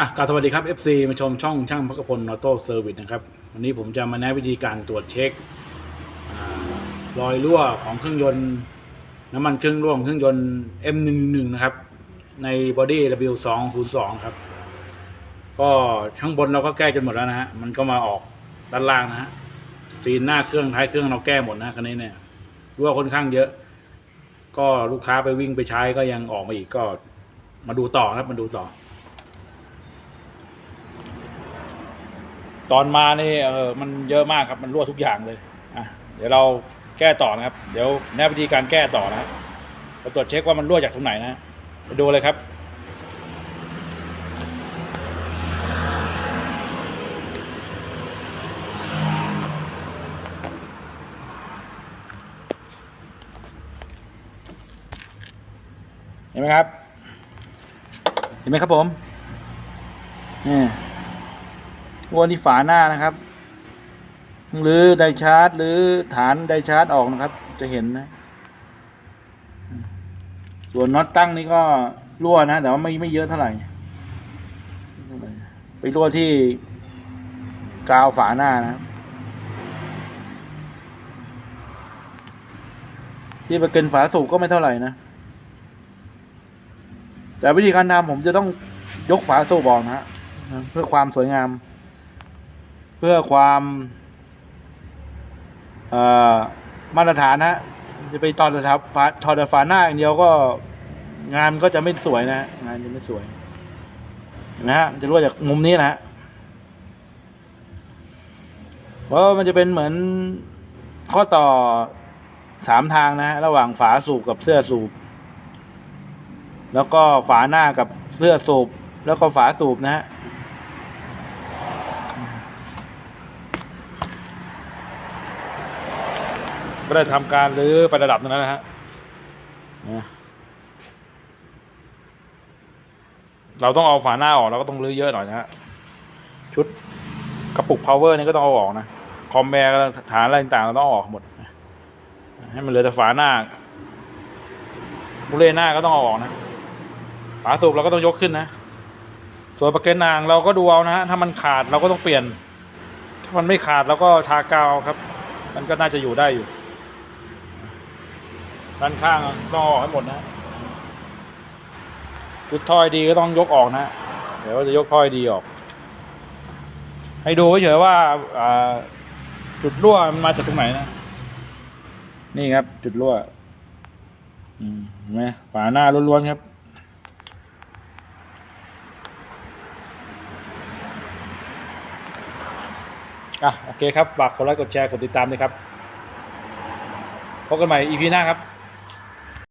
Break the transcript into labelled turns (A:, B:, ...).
A: อะกราบสวัสดีครับ FC มาชมช่องช่างพักพลออโต้เซอร์วิสนะครับ วันนี้ผมจะมาแนะวิธีการตรวจเช็ครอยรั่วของเครื่องยนต์ น้ำมันเครื่องรั่วของเครื่องยนต์ M111 นะครับ ในบอดี้ W202 ครับ ก็ข้างบนเราก็แก้จนหมดแล้วนะฮะ มันก็มาออกด้านล่างนะฮะซีนหน้าเครื่องท้ายเครื่องเราแก้หมดนะคันนี้เนี่ยรั่วค่อนข้างเยอะ ก็ลูกค้าไปวิ่งไปใช้ก็ยังออกมาอีกก็มาดูต่อนะครับมาดูต่อ ตอนมานี่เออมันเยอะมากครับมันรั่วทุกอย่างเลยอะเดี๋ยวเราแก้ต่อนะครับ เดี๋ยวแนะวิธีการแก้ต่อนะเราตรวจเช็คว่ามันรั่วจากตรงไหนนะไปดูเลยครับเห็นไหมครับ เห็นไหมครับผมนี่ วัวที่ฝาหน้านะครับ หรือไดชาร์จ หรือฐานไดชาร์จออกนะครับ จะเห็นนะ ส่วนน็อตตั้งนี่ก็รั่วนะ แต่ว่าไม่ไม่เยอะเท่าไหร่ ไปรั่วที่กาวฝาหน้านะครับที่ประเกันฝาสูบก็ไม่เท่าไหร่นะ แต่วิธีการทำผมจะต้องยกฝาสูบออกนะฮะเพื่อความสวยงาม เพื่อความมาตรฐานนะฮะจะไปตอนแต่ฝาถอดแต่ฝาหน้าอย่างเดียวก็งานก็จะไม่สวยนะงานจะไม่สวยนะฮะจะรั่วจากมุมนี้นะฮะเพราะมันจะเป็นเหมือนข้อต่อสามทางนะฮะระหว่างฝาสูบกับเสื้อสูบ แล้วก็ฝาหน้ากับเสื้อสูบ แล้วก็ฝาสูบนะฮะ ก็ได้ทำการรื้อไประดับนั้นนะฮะเราต้องเอาฝาหน้าออกเราก็ต้องรื้อเยอะหน่อยนะฮะชุดกระปุก power นี่ก็ต้องเอาออกนะคอมแบร์ฐานอะไรต่างๆเราต้องเอาออกหมด ให้มันเหลือแต่ฝาหน้าบุเรหน้าก็ต้องเอาออกนะฝาสูบเราก็ต้องยกขึ้นนะส่วนประเกนนางเราก็ดูเอานะฮะถ้ามันขาดเราก็ต้องเปลี่ยน ถ้ามันไม่ขาดเราก็ทากาวครับ มันก็น่าจะอยู่ได้อยู่ ด้านข้างต้องออกให้หมดนะจุดท่อยดีก็ต้องยกออกนะ เดี๋ยวจะยกท่อยดีออก ให้ดูเฉยๆว่าจุดรั่วมันมาจากตรงไหนนะ นี่ครับ จุดรั่วเห็นไหมฝาหน้าล้วนๆครับอะโอเคครับ ฝากกดไลค์กดแชร์ กดติดตามด้วยครับ พบกันใหม่ EP หน้าครับ